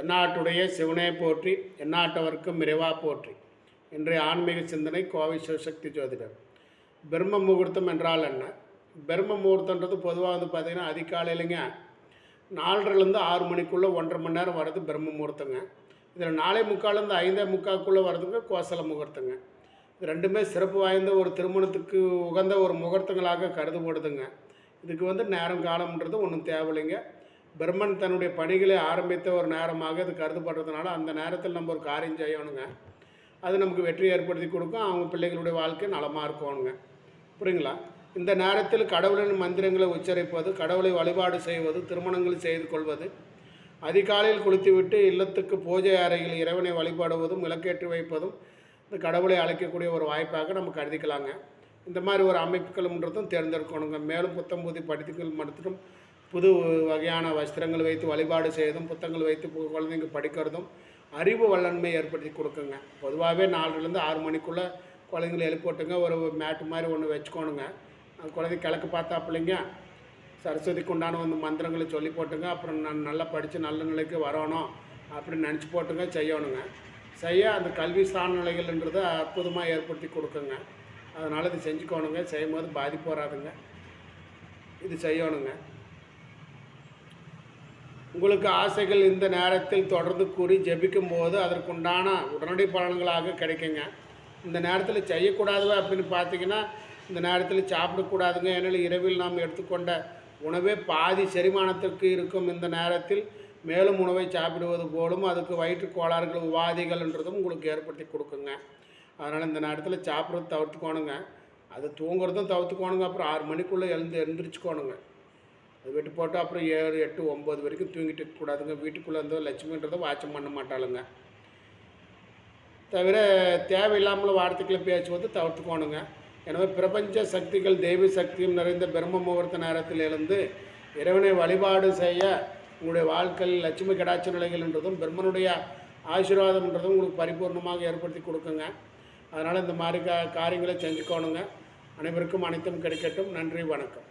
தென்னாட்டுடைய சிவனே போற்றி எந்நாட்டவர்க்கும் இறைவா போற்றி. இன்றைய ஆன்மீக சிந்தனை கோவை சிவசக்தி ஜோதிடர். பிரம்ம முகூர்த்தம் என்றால் என்ன? பிரம்ம முகூர்த்தன்றது பொதுவாக வந்து பார்த்திங்கன்னா அதிகாலையிலங்க நாலரைலேருந்து ஆறு மணிக்குள்ளே ஒன்றரை மணி நேரம் வர்றது பிரம்ம முகூர்த்தங்க. இதில் நாலே முக்கால்லேருந்து ஐந்தே முக்காக்குள்ளே வர்றதுங்க கோசல முகூர்த்தங்க. இது ரெண்டுமே சிறப்பு வாய்ந்த ஒரு திருமணத்துக்கு உகந்த ஒரு முகூர்த்தங்களாக கருதப்படுதுங்க. இதுக்கு வந்து நேரம் காலம்ன்றது ஒன்றும் தேவையில்லைங்க. பிரம்மன் தன்னுடைய பணிகளை ஆரம்பித்த ஒரு நேரமாக இது கருதப்படுறதுனால அந்த நேரத்தில் நம்ம ஒரு காரியம் செய்யணுங்க. அது நமக்கு வெற்றி ஏற்படுத்தி கொடுக்கும். அவங்க பிள்ளைகளுடைய வாழ்க்கை நலமாக இருக்கணுங்க புரியுங்களா? இந்த நேரத்தில் கடவுளின் மந்திரங்களை உச்சரிப்பது கடவுளை வழிபாடு செய்வது திருமணங்கள் செய்து கொள்வது அதிகாலையில் குளித்துவிட்டு இல்லத்துக்கு பூஜை அறையில் இறைவனை வழிபாடுவதும் விளக்கேற்றி வைப்பதும் இந்த கடவுளை அழைக்கக்கூடிய ஒரு வாய்ப்பாக நம்ம கருதிக்கலாங்க. இந்த மாதிரி ஒரு அமைப்புகளும்ன்றதும் தேர்ந்தெடுக்கணுங்க. மேலும் புத்தம் புதி படித்துக்கள் மட்டும் புது வகையான வஸ்திரங்கள் வைத்து வழிபாடு செய்யறதும் புத்தகங்கள் வைத்து குழந்தைங்க படிக்கிறதும் அறிவு வல்லன்மை ஏற்படுத்தி கொடுக்குங்க. பொதுவாகவே நாலுலேருந்து ஆறு மணிக்குள்ளே குழந்தைங்களை எழுப்பிட்டுங்க ஒரு மேட்டு மாதிரி ஒன்று வச்சுக்கோணுங்க. அந்த குழந்தைங்க கிழக்கு பார்த்தாப்பிள்ளைங்க சரஸ்வதிக்கு உண்டான வந்து மந்திரங்களை சொல்லி போட்டுங்க. அப்புறம் நான் நல்லா படித்து நல்ல நிலைக்கு வரணும் அப்படின்னு நினச்சி போட்டுங்க செய்யணுங்க. செய்ய அந்த கல்வி ஸ்தான அற்புதமாக ஏற்படுத்தி கொடுக்குங்க. அதனால் இது செஞ்சுக்கோணுங்க. செய்யும் போது பாதிப்பு வராதுங்க. இது செய்யணுங்க. உங்களுக்கு ஆசைகள் இந்த நேரத்தில் தொடர்ந்து கூறி ஜெபிக்கும் போது அதற்குண்டான உடனடி பலன்களாக கிடைக்குங்க. இந்த நேரத்தில் செய்யக்கூடாதுவா அப்படின்னு பார்த்தீங்கன்னா இந்த நேரத்தில் சாப்பிடக்கூடாதுங்க. ஏன்னா இரவில் நாம் எடுத்துக்கொண்ட உணவே பாதி செரிமானத்திற்கு இருக்கும் இந்த நேரத்தில் மேலும் உணவை சாப்பிடுவது போலும் அதுக்கு வயிற்று கோளாறுகள் உபாதைகள்ன்றதும் உங்களுக்கு ஏற்படுத்தி கொடுக்குங்க. அதனால் இந்த நேரத்தில் சாப்பிட்றது தவிர்த்துக்கோணுங்க. அது தூங்குறதும் தவிர்த்துக்கோணுங்க. அப்புறம் ஆறு மணிக்குள்ளே எழுந்து எழுந்திரிச்சுக்கோணுங்க அது விட்டு போட்டு அப்புறம் ஏழு எட்டு ஒம்பது வரைக்கும் தூங்கிட்டு கூடாதுங்க. வீட்டுக்குள்ளே இருந்தோ லட்சுமின்றதை வாட்சம் பண்ண மாட்டாளுங்க. தவிர தேவையில்லாமல் வார்த்தைகளை வந்து தவிர்த்துக்கோணுங்க. எனவே பிரபஞ்ச சக்திகள் தெய்வ சக்தியும் நிறைந்த பிரம்ம முகூர்த்த நேரத்தில் இருந்து இறைவனை வழிபாடு செய்ய உங்களுடைய வாழ்க்கையில் லட்சுமி கடாட்ச நிலைகள்ன்றதும் பிரம்மனுடைய ஆசீர்வாதம்ன்றதும் உங்களுக்கு பரிபூர்ணமாக ஏற்படுத்தி கொடுக்குங்க. அதனால் இந்த மாதிரி கா காரியங்களை செஞ்சுக்கோணுங்க. அனைவருக்கும் அனைத்தும் கிடைக்கட்டும். நன்றி வணக்கம்.